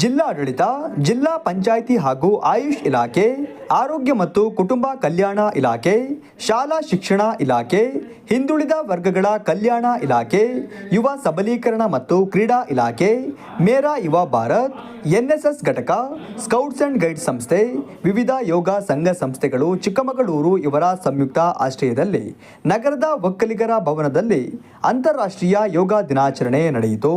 ಜಿಲ್ಲಾಡಳಿತ, ಜಿಲ್ಲಾ ಪಂಚಾಯಿತಿ ಹಾಗೂ ಆಯುಷ್ ಇಲಾಖೆ, ಆರೋಗ್ಯ ಮತ್ತು ಕುಟುಂಬ ಕಲ್ಯಾಣ ಇಲಾಖೆ, ಶಾಲಾ ಶಿಕ್ಷಣ ಇಲಾಖೆ, ಹಿಂದುಳಿದ ವರ್ಗಗಳ ಕಲ್ಯಾಣ ಇಲಾಖೆ, ಯುವ ಸಬಲೀಕರಣ ಮತ್ತು ಕ್ರೀಡಾ ಇಲಾಖೆ, ಮೇರಾ ಯುವ ಭಾರತ್, ಎನ್ಎಸ್ಎಸ್ ಘಟಕ, ಸ್ಕೌಟ್ಸ್ ಅಂಡ್ ಗೈಡ್ಸ್ ಸಂಸ್ಥೆ, ವಿವಿಧ ಯೋಗ ಸಂಘ ಸಂಸ್ಥೆಗಳು ಚಿಕ್ಕಮಗಳೂರು ಇವರ ಸಂಯುಕ್ತ ಆಶ್ರಯದಲ್ಲಿ, ನಗರದ ಒಕ್ಕಲಿಗರ ಭವನದಲ್ಲಿ ಅಂತಾರಾಷ್ಟ್ರೀಯ ಯೋಗ ದಿನಾಚರಣೆ ನಡೆಯಿತು.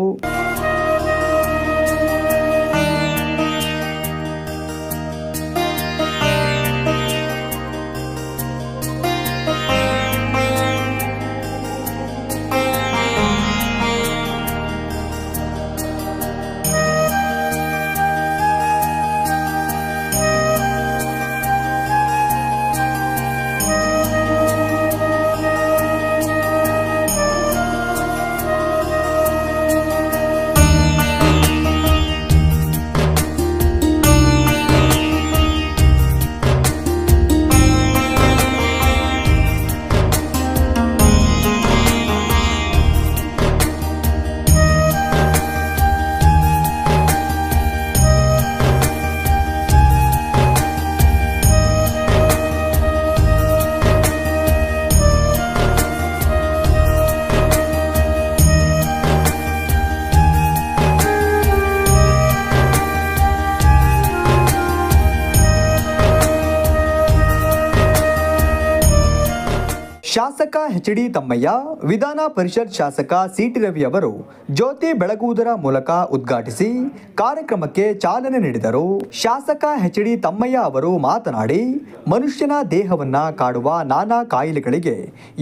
ಶಾಸಕ ಎಚ್ ಡಿ ತಮ್ಮಯ್ಯ, ವಿಧಾನ ಪರಿಷತ್ ಶಾಸಕ ಸಿಟಿ ರವಿ ಅವರು ಜ್ಯೋತಿ ಬೆಳಗುವುದರ ಮೂಲಕ ಉದ್ಘಾಟಿಸಿ ಕಾರ್ಯಕ್ರಮಕ್ಕೆ ಚಾಲನೆ ನೀಡಿದರು. ಶಾಸಕ ಎಚ್ ಡಿ ತಮ್ಮಯ್ಯ ಅವರು ಮಾತನಾಡಿ, ಮನುಷ್ಯನ ದೇಹವನ್ನ ಕಾಡುವ ನಾನಾ ಕಾಯಿಲೆಗಳಿಗೆ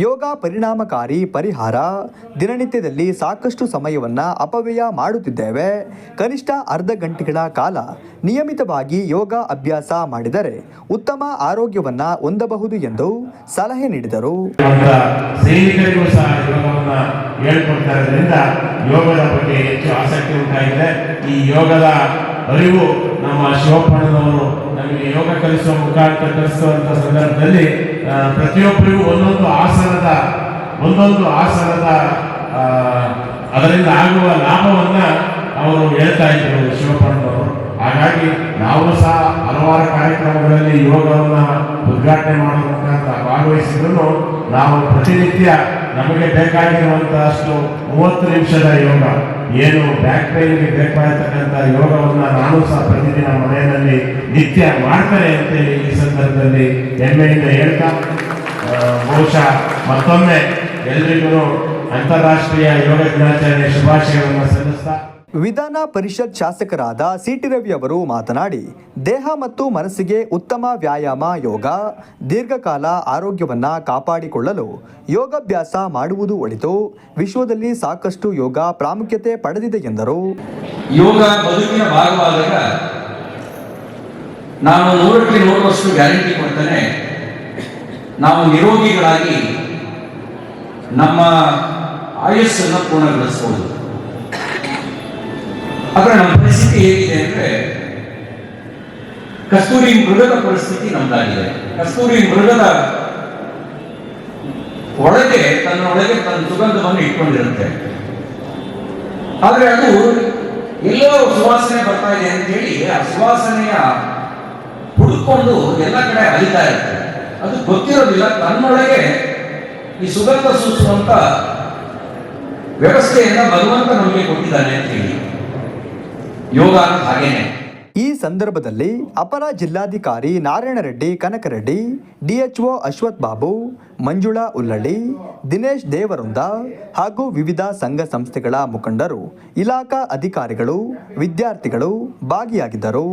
ಯೋಗ ಪರಿಣಾಮಕಾರಿ ಪರಿಹಾರ, ದಿನನಿತ್ಯದಲ್ಲಿ ಸಾಕಷ್ಟು ಸಮಯವನ್ನ ಅಪವ್ಯಯ ಮಾಡುತ್ತಿದ್ದೇವೆ. ಕನಿಷ್ಠ ಅರ್ಧ ಗಂಟೆಗಳ ಕಾಲ ನಿಯಮಿತವಾಗಿ ಯೋಗ ಅಭ್ಯಾಸ ಮಾಡಿದರೆ ಉತ್ತಮ ಆರೋಗ್ಯವನ್ನ ಹೊಂದಬಹುದು ಎಂದು ಸಲಹೆ ನೀಡಿದರು. ಸೈನಿಕರಿಗೂ ಸಹ ಯೋಗವನ್ನು ಹೇಳ್ಕೊಡ್ತಾ ಇರೋದ್ರಿಂದ ಯೋಗದ ಬಗ್ಗೆ ಹೆಚ್ಚು ಆಸಕ್ತಿ ಉಂಟಾಗಿದೆ. ಈ ಯೋಗದ ಅರಿವು ನಮ್ಮ ಶಿವಪ್ಪಣ್ಣನವರು ನಮಗೆ ಯೋಗ ಕಲಿಸುವ ಮುಖಾಂತರ ಕಲಿಸುವಂತ ಸಂದರ್ಭದಲ್ಲಿ ಪ್ರತಿಯೊಬ್ಬರಿಗೂ ಒಂದೊಂದು ಆಸನದ ಒಂದೊಂದು ಆಸನದ ಅದರಿಂದ ಆಗುವ ಲಾಭವನ್ನ ಅವರು ಹೇಳ್ತಾ ಇದ್ರು ಶಿವಪ್ಪಣ್ಣನವರು ಹಾಗಾಗಿ ನಾವು ಸಹ ಹಲವಾರು ಕಾರ್ಯಕ್ರಮಗಳಲ್ಲಿ ಯೋಗವನ್ನ ಉದ್ಘಾಟನೆ ಮುಖಾಂತರ ಭಾಗವಹಿಸಿದ್ರು ನಾವು ಪ್ರತಿನಿತ್ಯ ನಮಗೆ ಬೇಕಾಗಿರುವಂತಹಷ್ಟು ಮೂವತ್ತು ನಿಮಿಷದ ಯೋಗ, ಏನು ಬ್ಯಾಕ್ ಪೈನ್ಗೆ ಬೇಕಾಗಿರ್ತಕ್ಕಂಥ ಯೋಗವನ್ನು ನಾನು ಸಹ ಪ್ರತಿದಿನ ಮನೆಯಲ್ಲಿ ನಿತ್ಯ ಮಾಡ್ತಾರೆ ಅಂತೇಳಿ ಈ ಸಂದರ್ಭದಲ್ಲಿ ಹೆಮ್ಮೆಯಿಂದ ಹೇಳ್ತಾ ಬಹುಶಃ ಮತ್ತೊಮ್ಮೆ ಎಲ್ರಿಗೂ ಅಂತಾರಾಷ್ಟ್ರೀಯ ಯೋಗ ದಿನಾಚರಣೆ ಶುಭಾಶಯವನ್ನು ಸಲ್ಲಿಸ್ತಾ ವಿಧಾನ ಪರಿಷತ್ ಶಾಸಕರಾದ ಸಿಟಿ ರವಿ ಅವರು ಮಾತನಾಡಿ ದೇಹ ಮತ್ತು ಮನಸ್ಸಿಗೆ ಉತ್ತಮ ವ್ಯಾಯಾಮ ಯೋಗ ದೀರ್ಘಕಾಲ ಆರೋಗ್ಯವನ್ನು ಕಾಪಾಡಿಕೊಳ್ಳಲು ಯೋಗಾಭ್ಯಾಸ ಮಾಡುವುದು ಒಳಿತು ವಿಶ್ವದಲ್ಲಿ ಸಾಕಷ್ಟು ಯೋಗ ಪ್ರಾಮುಖ್ಯತೆ ಪಡೆದಿದೆ ಎಂದರು. ಯೋಗ ಬದುಕಿನ ಭಾಗವಾದಾಗ ನಾನು ನೂರಕ್ಕೆ ನೂರರಷ್ಟು ಗ್ಯಾರಂಟಿ ಕೊಡ್ತೇನೆ. ನಾವು ನಿರೋಗಿಗಳಾಗಿ ನಮ್ಮ ಆಯಸ್ಸನ್ನು ಪೂರ್ಣಗೊಳಿಸಬಹುದು ಆದರೆ ನಮ್ಮ ಪರಿಸ್ಥಿತಿ ಹೇಗಿದೆ ಅಂದ್ರೆ, ಕಸ್ತೂರಿ ಮೃಗದ ಪರಿಸ್ಥಿತಿ ನಮ್ದಾಗಿದೆ. ಕಸ್ತೂರಿ ಮೃಗದ ಒಳಗೆ ತನ್ನೊಳಗೆ ತನ್ನ ಸುಗಂಧವನ್ನು ಇಟ್ಕೊಂಡಿರುತ್ತೆ. ಆದ್ರೆ ಅದು ಎಲ್ಲೋ ಸುವಾಸನೆ ಬರ್ತಾ ಇದೆ ಅಂತ ಹೇಳಿ ಆ ಸುವಾಸನೆಯ ಹುಡುಕೊಂಡು ಎಲ್ಲ ಕಡೆ ಅಲಿತಾ ಇರುತ್ತೆ. ಅದು ಗೊತ್ತಿರೋದಿಲ್ಲ. ತನ್ನೊಳಗೆ ಈ ಸುಗಂಧ ಸೂಸುವಂತ ವ್ಯವಸ್ಥೆಯನ್ನ ಭಗವಂತ ನಮಗೆ ಕೊಟ್ಟಿದ್ದಾನೆ ಅಂತ ಹೇಳಿ. ಯೋಗ ಹಾಗೇನೆ. ಈ ಸಂದರ್ಭದಲ್ಲಿ ಅಪರ ಜಿಲ್ಲಾಧಿಕಾರಿ ನಾರಾಯಣ ರೆಡ್ಡಿ ಕನಕರೆಡ್ಡಿ, ಡಿಎಚ್ಒ ಅಶ್ವಥ್ ಬಾಬು, ಮಂಜುಳಾ ಉಲ್ಲಳ್ಳಿ, ದಿನೇಶ್ ದೇವರುಂದ ಹಾಗೂ ವಿವಿಧ ಸಂಘ ಸಂಸ್ಥೆಗಳ ಮುಖಂಡರು, ಇಲಾಖಾ ಅಧಿಕಾರಿಗಳು, ವಿದ್ಯಾರ್ಥಿಗಳು ಭಾಗಿಯಾಗಿದ್ದರು.